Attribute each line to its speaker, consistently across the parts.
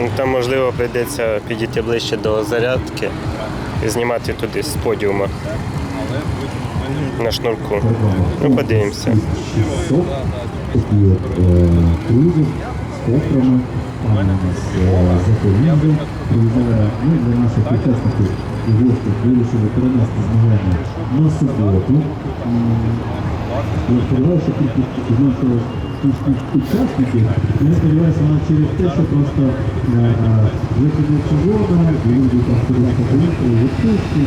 Speaker 1: Ну, Там, можливо, прийдеться підійти ближче до зарядки і знімати туди з подіума на шнурку. Ну, подивимося.
Speaker 2: 600 такі от круїзів з кофрами, а, з заповіддям. Приїжджали, ну, для наших учасників і гостей вирішили перенести змагання на суботу. Сподіваюся, що кількість зменшилась кількість учасників. Я сподіваюся, вона через те, що просто е, е, вихідні сезону, люди там туристи поїхали, відпустки.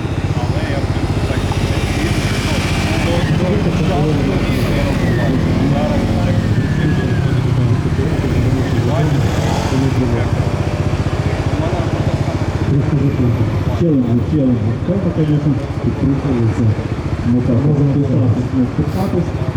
Speaker 2: Челленджі, челленджі. Треба, звісно, підкріплюється. Ну так, можемо дістатись, не спитатись.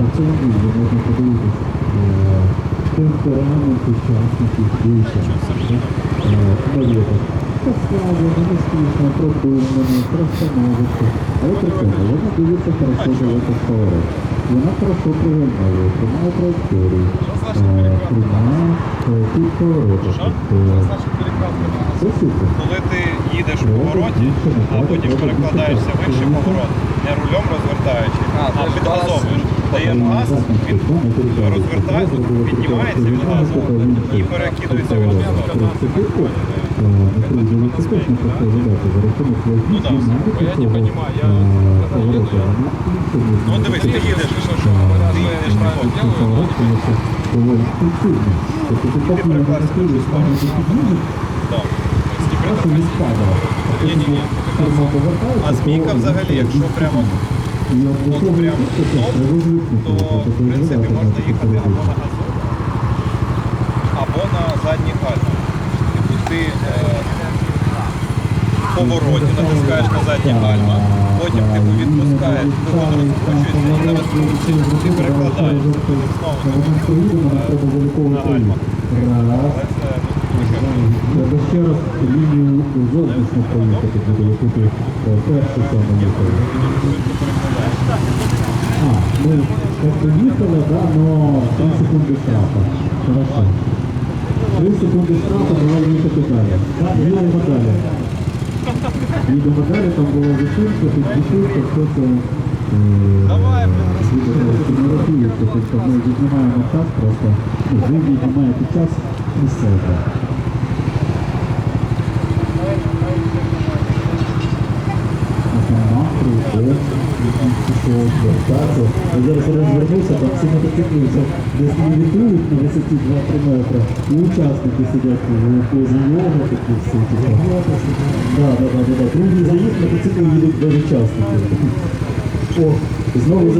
Speaker 2: На цьому відео можна подивитись е, темперамент учасників більше. Розказує, неспішно, продумано, розстановиться. Але при цьому вона дивиться хорошо балеток поворот. Вона хорошо приготовує, приймає траєкторію, е, приймає е, під поворотом. Тобто, Це супер.
Speaker 3: Коли ти їдеш в повороті, а потім перекладаєшся в інший поворот, не рулем розвертаючи, а підгазовуєш. Даєш газ, він розвертається, піднімається від газу і перекидується в сторону.
Speaker 2: Ну
Speaker 3: да, я не понимаю, я Ну дивись, ти їдеш, ти їдеш на Так. Ні-ні-ні. А змійка взагалі, якщо прямо от прямо стоп, то в принципі можна їхати або на газу, або на задній гальма. Типу ти е, в повороті натискаєш на задні гальма, потім типу відпускаєш, двигун розкручується і на розкрутці ти перекладаєш. Знову на гальма. Але це ну,
Speaker 2: Треба ще раз лінію зовнішньо проїхати, буде якути першу саме їхали. А, ми як доїхали, да, но 3 секунди штрафа. Хорошо. 3 секунди штрафа, давай їхати далі. Їдемо далі. Їдемо далі, там була зупинка, тут зупинка, все це...
Speaker 3: Давай,
Speaker 2: Не рахується, тобто ми віднімаємо час просто, ну, ви віднімаєте час місцево. Я зараз розвернувся, там всі мотоцикли вже десь не літують на висоті 2-3 метри. І учасники сидять поза його, такі всі. типу. Да, да, да, да, да. Другий заїзд, мотоцикл їдуть без учасників. О, знову за